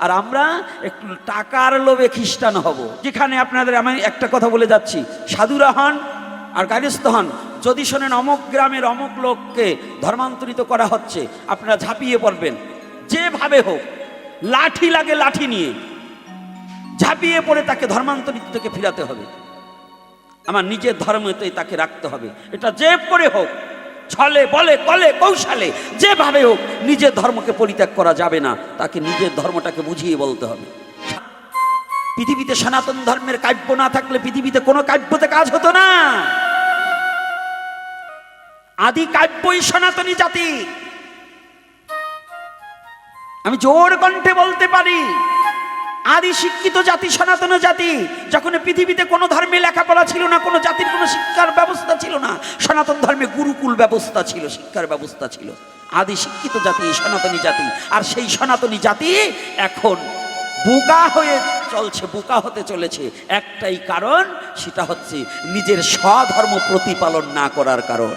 আর আমরা একটু টাকার লোভে খ্রিস্টান হব। যেখানে আপনাদের আমি একটা কথা বলে যাচ্ছি। সাধুরা হন আর গার্হস্থ হন, যদি শোনেন অমুক গ্রামের অমুক লোককে ধর্মান্তরিত করা হচ্ছে, আপনারা ঝাঁপিয়ে পড়বেন। যেভাবে হোক, লাঠি লাগে লাঠি নিয়ে ঝাঁপিয়ে পড়ে তাকে ধর্মান্তরিত থেকে ফিরাতে হবে। আমার নিজের ধর্মতেই তাকে রাখতে হবে। এটা যে করে হোক ছলে, বলে কলে কৌশলে, যেভাবে হোক নিজের ধর্মকে পরিত্যাগ করা যাবে না। তাকে নিজের ধর্মটাকে বুঝিয়ে বলতে হবে। পৃথিবীতে সনাতন ধর্মের কাব্য না থাকলে পৃথিবীতে কোনো কাব্যতে কাজ হতো না। আদি কাব্যই সনাতনী জাতি। আমি জোর কণ্ঠে বলতে পারি আদি শিক্ষিত জাতি, সনাতন জাতি, যখন পৃথিবীতে কোনো ধর্মে লেখাপড়া ছিল না, কোনো জাতির কোনো শিক্ষার ব্যবস্থা ছিল না, সনাতন ধর্মে গুরুকুল ব্যবস্থা ছিল, শিক্ষার ব্যবস্থা ছিল। আদি শিক্ষিত জাতি, সনাতনী জাতি, আর সেই সনাতনী জাতি এখন বোকা হয়ে চলছে, বোকা হতে চলেছে। একটাই কারণ, সেটা হচ্ছে নিজের স্বধর্ম প্রতিপালন না করার কারণ।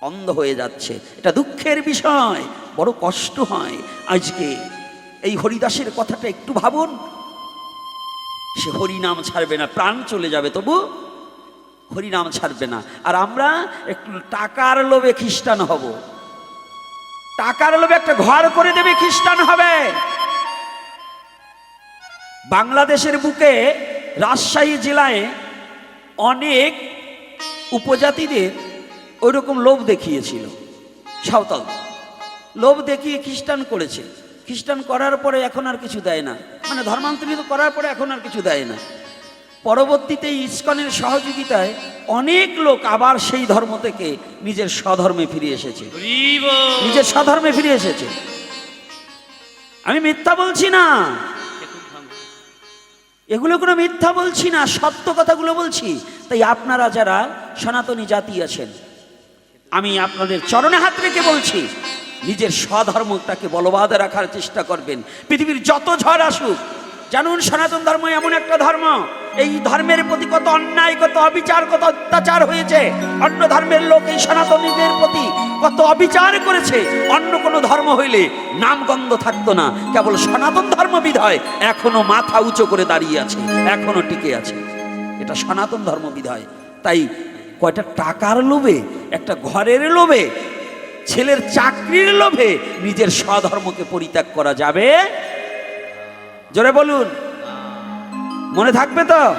অন্ধ হয়ে যাচ্ছে। এটা দুঃখের বিষয়, বড় কষ্ট হয়। আজকে এই হরিদাসের কথাটা একটু ভাবুন। সে হরিনাম ছাড়বে না, প্রাণ চলে যাবে, তবু হরিনাম ছাড়বে না। আর আমরা একটু টাকার লোভে খ্রিস্টান হব। টাকার লোভে একটা ঘর করে দেবে খ্রিস্টান হবে। বাংলাদেশের বুকে রাজশাহী জেলায় অনেক উপজাতিদের ওইরকম লোভ দেখিয়েছিল, সাঁওতাল। লোভ দেখিয়ে খ্রিস্টান করেছে। খ্রিস্টান করার পরে এখন আর কিছু দেয় না। মানে ধর্মান্তরিত করার পরে এখন আর কিছু দেয় না। পরবর্তীতে ইস্কনের সহযোগিতায় অনেক লোক আবার সেই ধর্ম থেকে নিজের স্বধর্মে ফিরে এসেছে। নিজের স্বধর্মে ফিরে এসেছে। আমি মিথ্যা বলছি না। এগুলো কোনো মিথ্যা বলছি না সত্য কথাগুলো বলছি। তাই আপনারা যারা সনাতনী জাতি আছেন আমি আপনাদের চরণে হাত রেখে বলছি নিজের স্বধর্মটাকে বলবাদ রাখার চেষ্টা করবেন। পৃথিবীর যত ঝড় আসুক, জানুন সনাতন ধর্ম এমন একটা ধর্ম, এই ধর্মের প্রতি কত অন্যায়, কত অবিচার, কত অত্যাচার হয়েছে। অন্য ধর্মের লোক এই সনাতনীদের প্রতি কত অবিচার করেছে। অন্য কোনো ধর্ম হইলে নামগন্ধ থাকতো না। কেবল সনাতন ধর্ম বিধয় এখনও মাথা উঁচু করে দাঁড়িয়ে আছে, এখনও টিকে আছে। এটা সনাতন ধর্ম বিধয় তাই কয়টা টাকার লোভে, একটা ঘরের লোভে ছেলের চাকরির লোভে নিজের স্বধর্মকে পরিত্যাগ করা যাবে? জোরে বলুন। মনে থাকবে তো?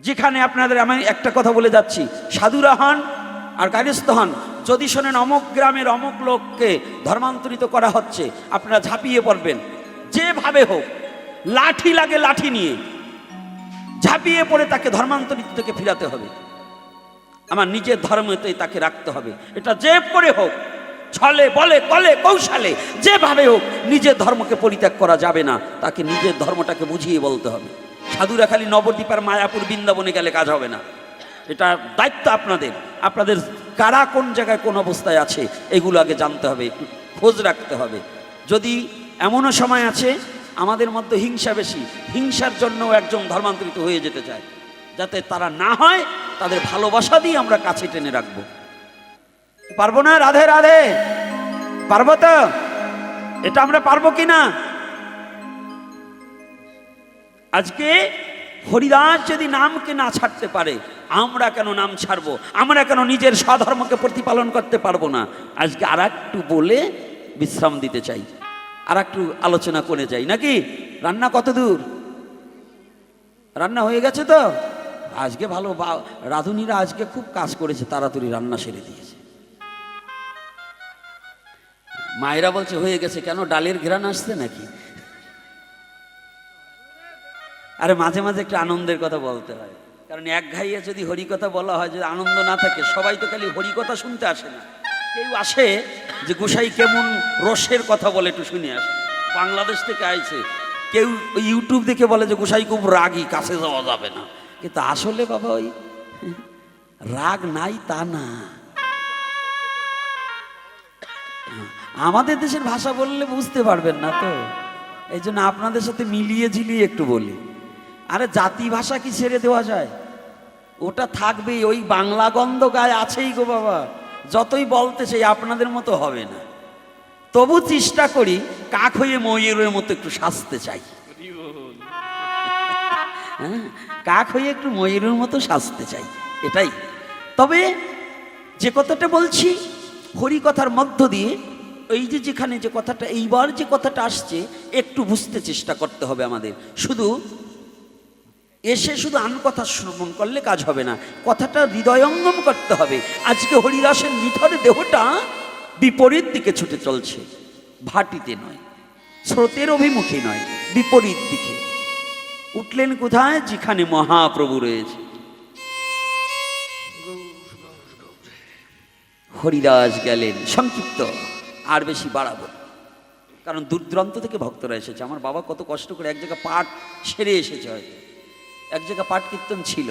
যেখানে আপনাদের আমি একটা কথা বলে যাচ্ছি। সাধুরা হন আর গার্হস্থ হন, যদি শোনেন অমুক গ্রামের অমুক লোককে ধর্মান্তরিত করা হচ্ছে, আপনারা ঝাঁপিয়ে পড়বেন। যেভাবে হোক, লাঠি লাগে লাঠি নিয়ে। ঝাঁপিয়ে পড়ে তাকে ধর্মান্তরিত থেকে ফিরাতে হবে। আমার নিজের ধর্মতেই তাকে রাখতে হবে। এটা যে করে হোক, ছলে, বলে কলে কৌশলে, যেভাবে হোক, নিজের ধর্মকে পরিত্যাগ করা যাবে না। তাকে নিজের ধর্মটাকে বুঝিয়ে বলতে হবে। সাধুরা খালি নবদ্বীপ আর মায়াপুর বৃন্দাবনে গেলে কাজ হবে না। এটা দায়িত্ব আপনাদের। আপনাদের কারা কোন জায়গায় কোন অবস্থায় আছে, এগুলো আগে জানতে হবে খোঁজ রাখতে হবে। যদি এমনও সময় আছে, আমাদের মধ্যে হিংসা বেশি, হিংসার জন্যও একজন ধর্মান্তরিত হয়ে যেতে চায়। যাতে তারা না হয়, তাদের ভালোবাসা দিয়ে আমরা কাছে টেনে রাখব। পারব না? রাধে রাধে। পারব তো? এটা আমরা পারব কি না? আজকে হরিদাস যদি নামকে না ছাড়তে পারে, আমরা কেন নাম ছাড়বো? আমরা কেন নিজের স্বধর্মকে প্রতিপালন করতে পারব না? আজকে আর একটু বলে বিশ্রাম দিতে চাই। আর একটু আলোচনা করে যাই। নাকি? রান্না কত দূর? রান্না হয়ে গেছে তো? আজকে ভালো রাঁধুনিরা আজকে খুব কাজ করেছে, তাড়াতাড়ি রান্না সেরে দিয়েছে। মায়েরা বলছে, হয়ে গেছে কেন? ডালের ঘেরান আসছে নাকি? আরে মাঝে মাঝে একটু আনন্দের কথা বলতে হয়। কারণ এক ঘাইয়ে যদি হরিকথা বলা হয়, যদি আনন্দ না থাকে, সবাই তো খালি হরিকথা শুনতে আসে না। কেউ আসে যে গোসাই কেমন রসের কথা বলে একটু শুনে আসে। বাংলাদেশ থেকে আইছে। কেউ ইউটিউব দেখে বলে যে গোসাই খুব রাগী, কাছে যাওয়া যাবে না। কিন্তু আসলে বাবা ওই রাগ নাই তা না। আমাদের দেশের ভাষা বললে বুঝতে পারবেন না তো। এই জন্য আপনাদের সাথে মিলিয়ে ঝিলিয়ে একটু বলি। আরে জাতি ভাষা কি ছেড়ে দেওয়া যায়? ওটা থাকবেই, ওই বাংলা গন্ধ গায়ে আছেই গো বাবা। যতই বলতে চাই, আপনাদের মতো হবে না। তবু চেষ্টা করি, কাক হয়ে ময়ূরের মতো একটু সাজতে চাই। কাক হয়ে একটু ময়ূরের মতো সাজতে চাই, এটাই। তবে যে কথাটা বলছি হরি কথার মধ্য দিয়ে এই যে যেখানে যে কথাটা, এইবার যে কথাটা আসছে, একটু বুঝতে চেষ্টা করতে হবে আমাদের। শুধু এসে শুধু আন কথা শ্রবণ করলে কাজ হবে না, কথাটা হৃদয়ঙ্গম করতে হবে। আজকে হরিদাসের নিথর দেহটা বিপরীত দিকে ছুটে চলছে, ভাটিতে নয়, স্রোতের অভিমুখী নয়, বিপরীত দিকে। উঠলেন কোথায়? যেখানে মহাপ্রভু রয়েছে। হরিদাস গেলেন সংক্ষিপ্ত আর বেশি বাড়াবো কারণ দূর দূরান্ত থেকে ভক্তরা এসেছে। আমার বাবা কত কষ্ট করে এক জায়গায় পাঠ সেরে এসেছে হয়তো। এক জায়গায় পাঠ কীর্তন ছিল।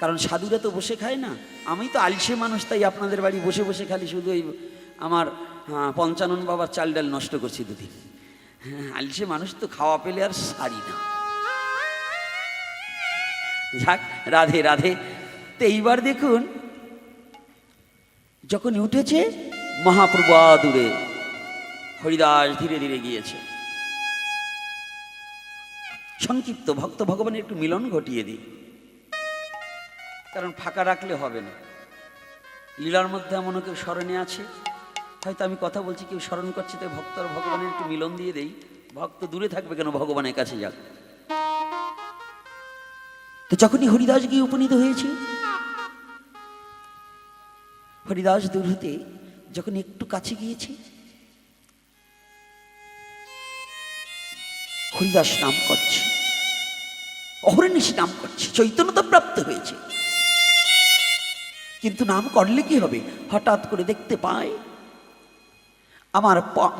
কারণ সাধুরা তো বসে খায় না। আমি তো আলসে মানুষ তাই আপনাদের বাড়ি বসে বসে খালি শুধু এই আমার হ্যাঁ, পঞ্চানন বাবার চাল ডাল নষ্ট করছি দুদিন। হ্যাঁ আলসে মানুষ তো খাওয়া পেলে আর সারি না। যাক, রাধে রাধে। তো এইবার দেখুন যখন উঠেছে, মহাপ্রভু দূরে হরিদাস ধীরে ধীরে গিয়েছে। সংক্ষিপ্ত ভক্ত ভগবানের একটু মিলন ঘটিয়ে দিই। কারণ ফাঁকা রাখলে হবে না। লীলার মধ্যে এমনও কেউ স্মরণে আছে? হয়তো আমি কথা বলছি, কেউ স্মরণ করছে, তাই ভক্ত আর ভগবানের একটু মিলন দিয়ে দেই। ভক্ত দূরে থাকবে কেন ভগবানের কাছে যাক? তো যখনই হরিদাস গিয়ে উপনীত হয়েছে, হরিদাস দূর হতে যখন একটু কাছে গিয়েছে, হরিদাস নাম করছে অহরনিশি নাম করছে চৈতন্যতা প্রাপ্ত হয়েছে। কিন্তু নাম করলে কি হবে? হঠাৎ করে দেখতে পায়, আমার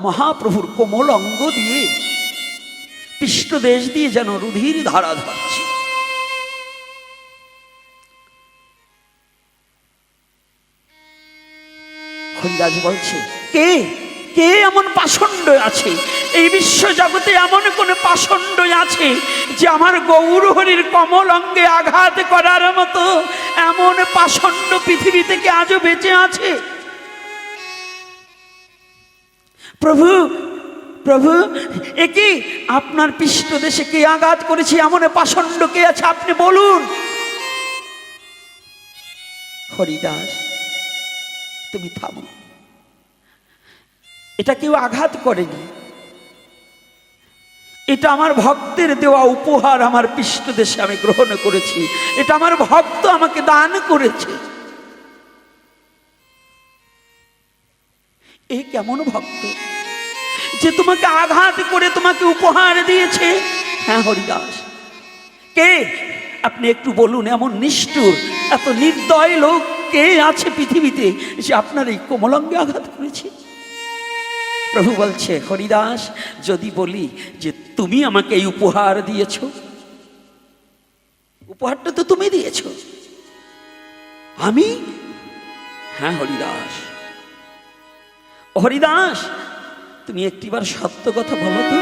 মহাপ্রভুর কোমল অঙ্গ দিয়ে পৃষ্ঠদেশ দিয়ে যেন রুধির ধারা ধরছে। হরিদাস বলছে। কে? কে এমন পাষণ্ড আছে? এই বিশ্ব জগতে এমন কোন পাষণ্ড আছে যে আমার গৌর হরির কমল অঙ্গে আঘাত করার মতো এমন পাষণ্ড পৃথিবী থেকে আজও বেঁচে আছে? প্রভু প্রভু একে আপনার পৃষ্ঠদেশে কে আঘাত করেছে? এমন পাষণ্ড কে আছে? আপনি বলুন। হরিদাস, তুমি থামো। এটা কেউ আঘাত করেনি। এটা আমার ভক্তের দেওয়া উপহার আমার পৃষ্ঠ দেশে আমি গ্রহণ করেছি। এটা আমার ভক্ত আমাকে দান করেছে। এ কেমন ভক্ত যে তোমাকে আঘাত করে তোমাকে উপহার দিয়েছে? হ্যাঁ হরিদাস। কে? আপনি একটু বলুন, এমন নিষ্ঠুর, এত নির্দয় লোক কে আছে পৃথিবীতে যে আপনার এই কোমলঙ্গে আঘাত করেছে? প্রভু বলছে, হরিদাস, যদি বলি যে তুমি আমাকে এই উপহার দিয়েছ, উপহারটা তো তুমি দিয়েছ। আমি? হ্যাঁ হরিদাস। হরিদাস, তুমি একটিবার সত্য কথা বলো তো।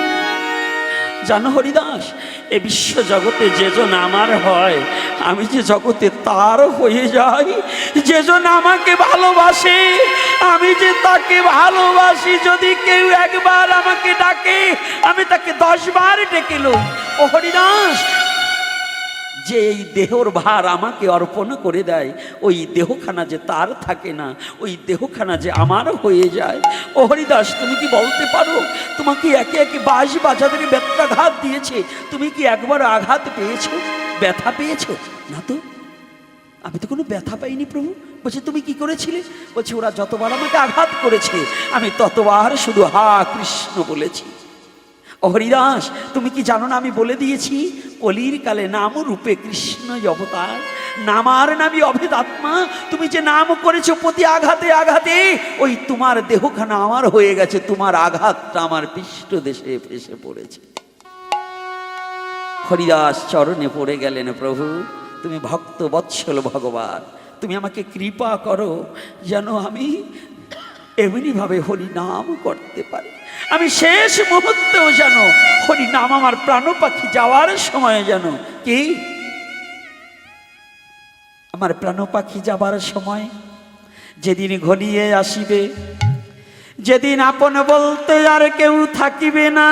জানো হরিদাস, এ বিশ্ব জগতে যেজন আমার হয়, আমি যে জগতে তার হয়ে যাই যেজন আমাকে ভালোবাসে আমি যে তাকে ভালোবাসি, যদি কেউ একবার আমাকে ডাকে, আমি তাকে দশবার ডেকেলো ও হরিদাস, যে এই দেহর ভার আমাকে অর্পণ করে দেয়, ওই দেহখানা যে তার থাকে না, ওই দেহখানা যে আমার হয়ে যায়। ও হরিদাস, তুমি কি বলতে পারো? তোমাকে একে একে বাঁশ বাজাদের ব্যত্যাঘাত দিয়েছে। তুমি কি একবার আঘাত পেয়েছ? ব্যথা পেয়েছ? না তো? আমি তো কোনো ব্যথা পাইনি প্রভু। বলছে, তুমি কি করেছিলে? বলছে, ওরা যতবার আমাকে আঘাত করেছে, আমি ততবার শুধু হা কৃষ্ণ বলেছি। হরিদাস, তুমি কি জানো না আমি বলে দিয়েছি? কলির কালে নাম রূপে কৃষ্ণ অবতার নামার নামই অভেদাত্মা তুমি যে নাম করেছ প্রতি আঘাতে আঘাতে, ওই তোমার দেহখানা আমার হয়ে গেছে, তোমার আঘাতটা আমার পৃষ্ঠ দেশে এসে পড়েছে। হরিদাস চরণে পড়ে গেলেন প্রভু, তুমি ভক্ত বৎসল ভগবান। তুমি আমাকে কৃপা করো যেন আমি এমনিভাবে হরি নাম করতে পারি। আমি শেষ মুহূর্তেও যেন হরি নাম আমার প্রাণ পাখি যাওয়ার সময় যেন কি? আমার প্রাণ পাখি যাবার সময় যেদিন ঘনিয়ে আসিবে, যেদিন আপন বলতে আর কেউ থাকিবে না,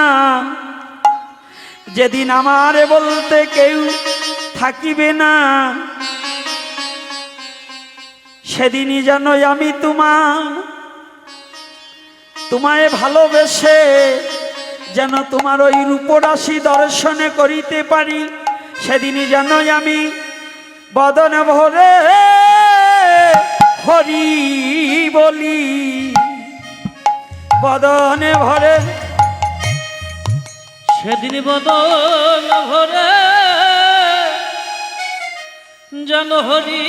যেদিন আমার বলতে কেউ থাকিবে না সেদিনই যেন আমি তোমার, তোমায় ভালোবেসে যেন তোমার ওই রূপরাশি দর্শনে করিতে পারি। সেদিনই যেন আমি বদন ভরে হরি বলি। বদনে ভরে, সেদিন বদল ভরে যেন হরি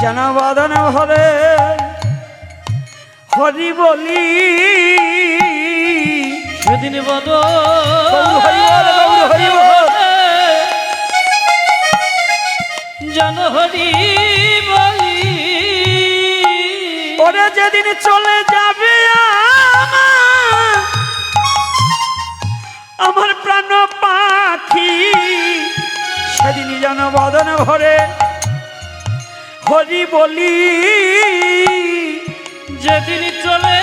যেন বদন ভরে হরি বলি। সেদিন। জন হরি বলি ওরে যেদিন চলে যাবে আমার আমার প্রাণ পাখি সেদিন যেন বদন ভরে। হরি বলি যেদিন চলে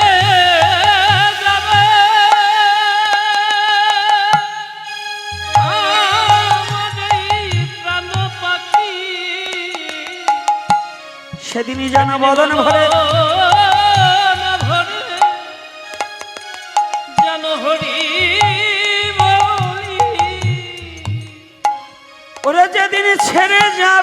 সেদিনই যেন বদন ভরে। যেন হরি ওরে যেদিন ছেড়ে যাবে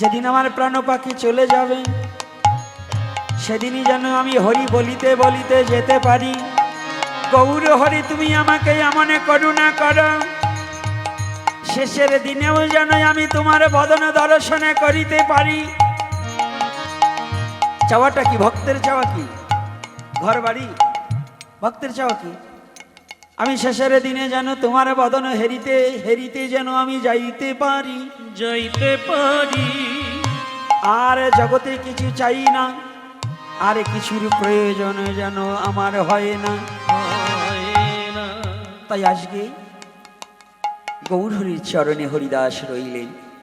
যেদিন আমার প্রাণ পাখি চলে যাবে, সেদিনই যেন আমি হরি বলিতে বলিতে যেতে পারি। গৌর হরি, তুমি আমাকে এমন করুণা করো। শেষের দিনেও যেন আমি তোমার বদন দর্শনে করিতে পারি। চাওয়াটা কি, ভক্তের চাওয়া কি? ঘর বাড়ি ভক্তের চাওয়া কি? আমি শেষের দিনে যেন তোমার বদন হেরিতে হেরিতে যেন আমি যাইতে পারি। যাইতে পারি। আর জগতে কিছু চাই না আর কিছুর প্রয়োজন যেন আমার হয় না। তাই আজকে গৌরহরির চরণে হরিদাস রইলেন।